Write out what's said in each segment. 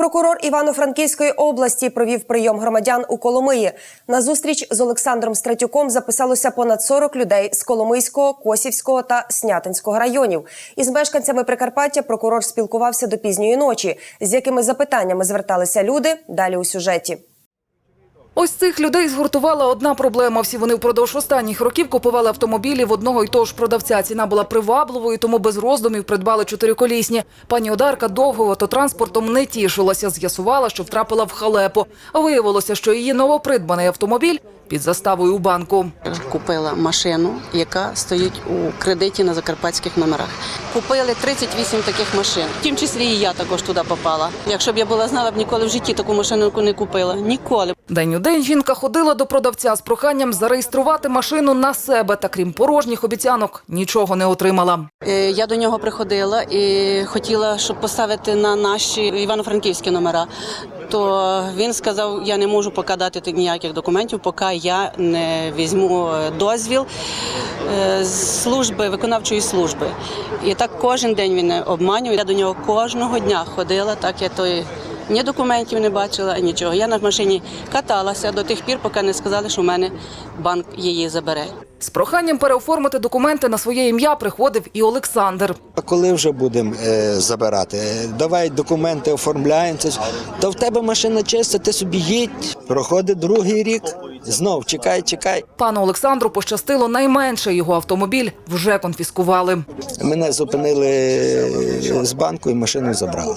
Прокурор Івано-Франківської області провів прийом громадян у Коломиї. На зустріч з Олександром Стратюком записалося понад 40 людей з Коломийського, Косівського та Снятинського районів. Із мешканцями Прикарпаття прокурор спілкувався до пізньої ночі. З якими запитаннями зверталися люди? Далі у сюжеті. Ось цих людей згуртувала одна проблема. Всі вони впродовж останніх років купували автомобілі в одного й того ж продавця. Ціна була привабливою, тому без роздумів придбали чотириколісні. Пані Одарка довго автотранспортом не тішилася. З'ясувала, що втрапила в халепу. Виявилося, що її новопридбаний автомобіль під заставою у банку. Купила машину, яка стоїть у кредиті на закарпатських номерах. Купили 38 таких машин. В тім числі і я також туди попала. Якщо б я була знала, б ніколи в житті таку машину не купила. Ніколи. День у день жінка ходила до продавця з проханням зареєструвати машину на себе. Та крім порожніх обіцянок, нічого не отримала. Е, Я до нього приходила і хотіла, щоб поставити на наші івано-франківські номера. То він сказав, я не можу поки дати ніяких документів, поки я не візьму е, дозвіл е, служби виконавчої служби. І так кожен день він обманює. Я до нього кожного дня ходила, так я той. Ні документів не бачила, нічого. Я на машині каталася до тих пір, поки не сказали, що в мене банк її забере. З проханням переоформити документи на своє ім'я приходив і Олександр. А коли вже будемо е, забирати? Е, Давай документи оформляємо. Та в тебе машина чиста, ти собі їдь. Проходить другий рік. Знов чекай, чекай. Пану Олександру пощастило найменше. Його автомобіль вже конфіскували. Мене зупинили е, з банку і машину забрали.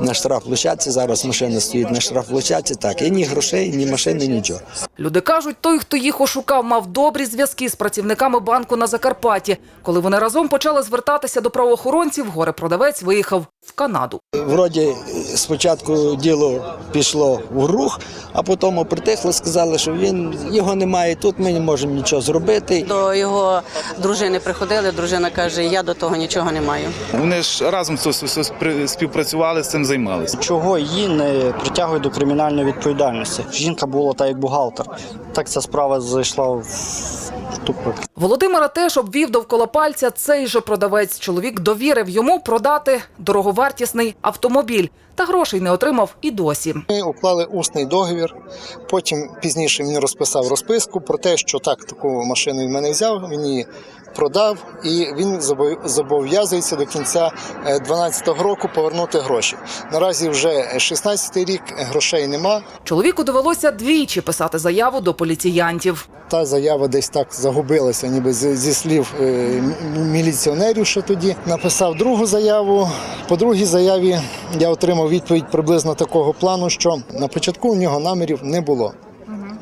На штраф штрафплощадці зараз машина стоїть на штраф штрафплощадці. Так, і ні грошей, ні машини, нічого. Люди кажуть, той, хто їх ошукав, мав добрі зв'язки з працівниками банку на Закарпатті. Коли вони разом почали звертатися до правоохоронців, горе-продавець виїхав в Канаду. Вроді е, спочатку діло пішло в рух, а потім притихли, сказали, що він його немає тут, ми не можемо нічого зробити. До його дружини приходили. Дружина каже: Я до того нічого не маю. Вони ж разом співпрацювали з цим займалися. Чого її не притягують до кримінальної відповідальності? Жінка була та як бухгалтер. Так ця справа зайшла в тупик. Володимира теж обвів довкола пальця цей же продавець. Чоловік довірив йому продати дороговартісний автомобіль. Та грошей не отримав і досі. Ми уклали усний договір. Потім пізніше він розписав розписку про те, що так таку машину він мене взяв, він її продав, і він зобов- зобов'язується до кінця 2012 року повернути гроші. Наразі вже 16-й рік грошей нема. Чоловіку довелося двічі писати заяву до поліціянтів. Та заява десь так загубилася, ніби зі слів е, міліціонерів. Ще тоді написав другу заяву. По другій заяві я отримав відповідь приблизно такого плану, що на початку у нього намірів не було.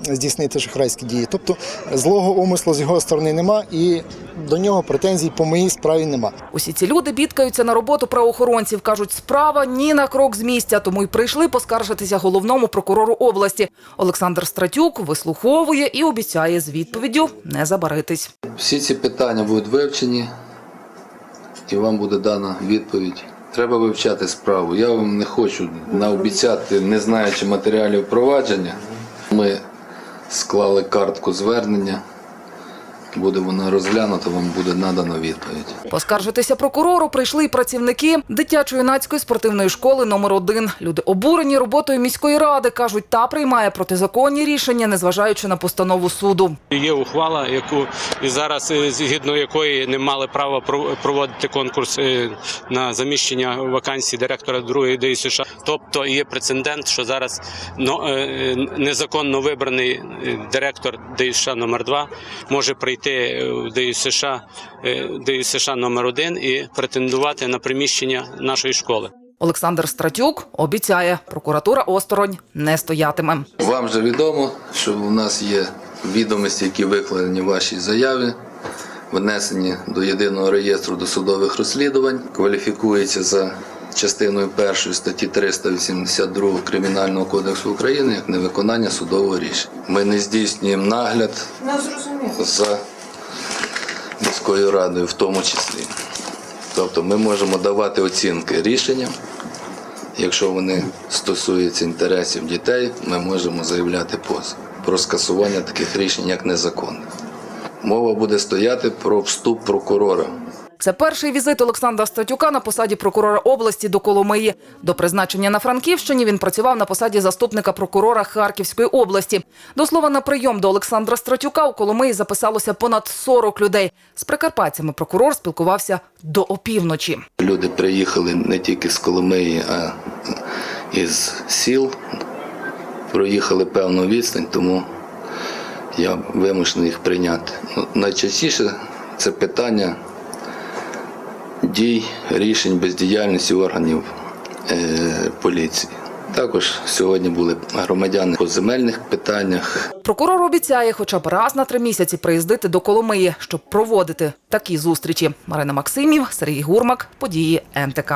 Здійснити шахрайські дії, тобто злого умислу з його сторони нема, і до нього претензій по моїй справі нема. Усі ці люди бідкаються на роботу правоохоронців. кажуть, справа ні на крок з місця, тому й прийшли поскаржитися головному прокурору області. Олександр Стратюк вислуховує і обіцяє з відповіддю не забаритись. Всі ці питання будуть вивчені, і вам буде дана відповідь. Треба вивчати справу. Я вам не хочу наобіцяти, не знаючи матеріалів провадження. Ми склали картку звернення. Буде воно розглянуто, вам буде надано відповідь. Поскаржитися прокурору прийшли й працівники дитячо-юнацької спортивної школи номер 1 Люди обурені роботою міської ради кажуть, та приймає протизаконні рішення, незважаючи на постанову суду. Є ухвала, яку і зараз е, згідно якої не мали права про- проводити конкурс е, на заміщення вакансій директора другої ДІ США. Тобто є прецедент, що зараз е, незаконно вибраний директор ДІ США номер 2 може прийти е, в ДІ США, е, ДІ США номер 1 і претендувати на приміщення нашої школи. Олександр Стратюк обіцяє, прокуратура осторонь не стоятиме. Вам же відомо, що у нас є відомості, які викладені в вашій заяві, внесені до єдиного реєстру досудових розслідувань, кваліфікується за частиною першої статті 382 Кримінального кодексу України як невиконання судового рішення. Ми не здійснюємо нагляд за міською радою, в тому числі. Тобто ми можемо давати оцінки рішенням. Якщо вони стосуються інтересів дітей, ми можемо заявляти позов про скасування таких рішень як незаконних. Мова буде стояти про вступ прокурора Це перший візит Олександра Статюка на посаді прокурора області до Коломиї. До призначення на Франківщині він працював на посаді заступника прокурора Харківської області. До слова, на прийом до Олександра Стратюка у Коломиї записалося понад 40 людей. З прикарпатцями прокурор спілкувався до опівночі. Люди приїхали не тільки з Коломиї, а із сіл. Проїхали певну відстань, тому я вимушений їх прийняти. Ну, найчастіше це питання дій, рішень, бездіяльності органів е, поліції. Також сьогодні були громадяни по земельних питаннях, Прокурор обіцяє хоча б раз на три місяці приїздити до Коломиї, щоб проводити такі зустрічі. Марина Максимів, Сергій Гурмак, події НТК.